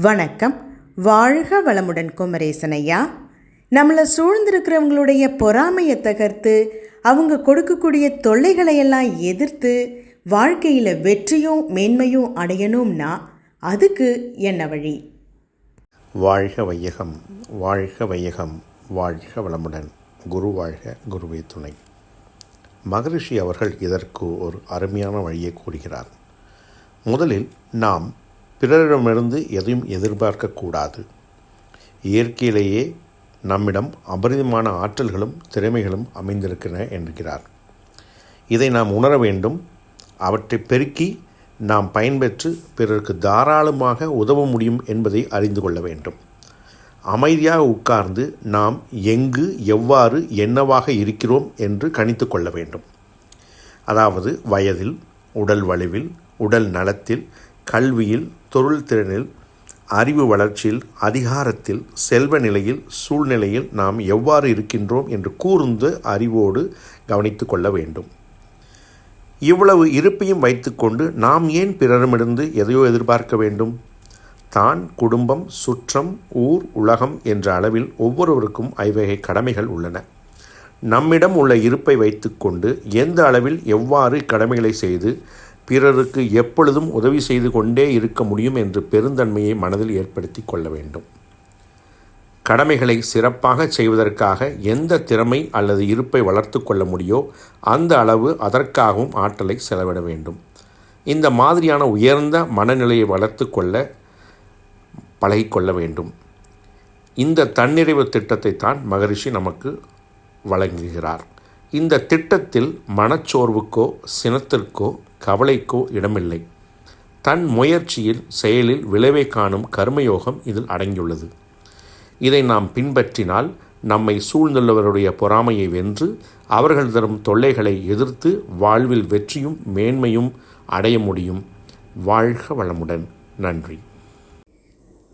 வணக்கம். வாழ்க வளமுடன் குமரேசன் ஐயா நம்மளை சூழ்ந்திருக்கிறவங்களுடைய பொறாமையை தகர்த்து அவங்க கொடுக்கக்கூடிய தொல்லைகளை எல்லாம் எதிர்த்து வாழ்க்கையில் வெற்றியும் மேன்மையும் அடையணும்னா அதுக்கு என்ன வழி? வாழ்க வையகம் வாழ்க வையகம் வாழ்க வளமுடன். குரு வாழ்க குருவே துணை. மகரிஷி அவர்கள் இதற்கு ஒரு அருமையான வழியை கூறுகிறார். முதலில் நாம் பிறரிடமிருந்து எதையும் எதிர்பார்க்கக்கூடாது. இயற்கையிலேயே நம்மிடம் அபரிதமான ஆற்றல்களும் திறமைகளும் அமைந்திருக்கின்றன என்கிறார். இதை நாம் உணர வேண்டும். அவற்றை பெருக்கி நாம் பயன்பெற்று பிறருக்கு தாராளமாக உதவ முடியும் என்பதை அறிந்து கொள்ள வேண்டும். அமைதியாக உட்கார்ந்து நாம் எங்கு எவ்வாறு என்னவாக இருக்கிறோம் என்று கணித்து கொள்ள வேண்டும். அதாவது வயதில் உடல் வலிவில் உடல் நலத்தில் கல்வியில் தொழில் திறனில் அறிவு வளர்ச்சியில் அதிகாரத்தில் செல்வ நிலையில் சூழ்நிலையில் நாம் எவ்வாறு இருக்கின்றோம் என்று கூர்ந்து அறிவோடு கவனித்து கொள்ள வேண்டும். இவ்வளவு இருப்பையும் வைத்துக்கொண்டு நாம் ஏன் பிறரிடமிருந்து எதையோ எதிர்பார்க்க வேண்டும்? தான் குடும்பம் சுற்றம் ஊர் உலகம் என்ற அளவில் ஒவ்வொருவருக்கும் ஐவகை கடமைகள் உள்ளன. நம்மிடம் உள்ள இருப்பை வைத்துக்கொண்டு எந்த அளவில் எவ்வாறு கடமைகளை செய்து பிறருக்கு எப்பொழுதும் உதவி செய்து கொண்டே இருக்க முடியும் என்று பெருந்தன்மையை மனதில் ஏற்படுத்தி கொள்ள வேண்டும். கடமைகளை சிறப்பாக செய்வதற்காக எந்த திறமை அல்லது இருப்பை வளர்த்து கொள்ள முடியோ அந்த அளவு அதற்காகவும் ஆற்றலை செலவிட வேண்டும். இந்த மாதிரியான உயர்ந்த மனநிலையை வளர்த்து கொள்ள பழகிக்கொள்ள வேண்டும். இந்த தன்னிறைவு திட்டத்தை தான் மகரிஷி நமக்கு வழங்குகிறார். இந்த திட்டத்தில் மனச்சோர்வுக்கோ சினத்திற்கோ கவலைக்கோ இடமில்லை. தன் முயற்சியில் செயலில் விளைவை காணும் கர்மயோகம் இதில் அடங்கியுள்ளது. இதை நாம் பின்பற்றினால் நம்மை சூழ்ந்துள்ளவருடைய பொறாமையை வென்று அவர்கள் தரும் தொல்லைகளை எதிர்த்து வாழ்வில் வெற்றியும் மேன்மையும் அடைய முடியும். வாழ்க வளமுடன். நன்றி.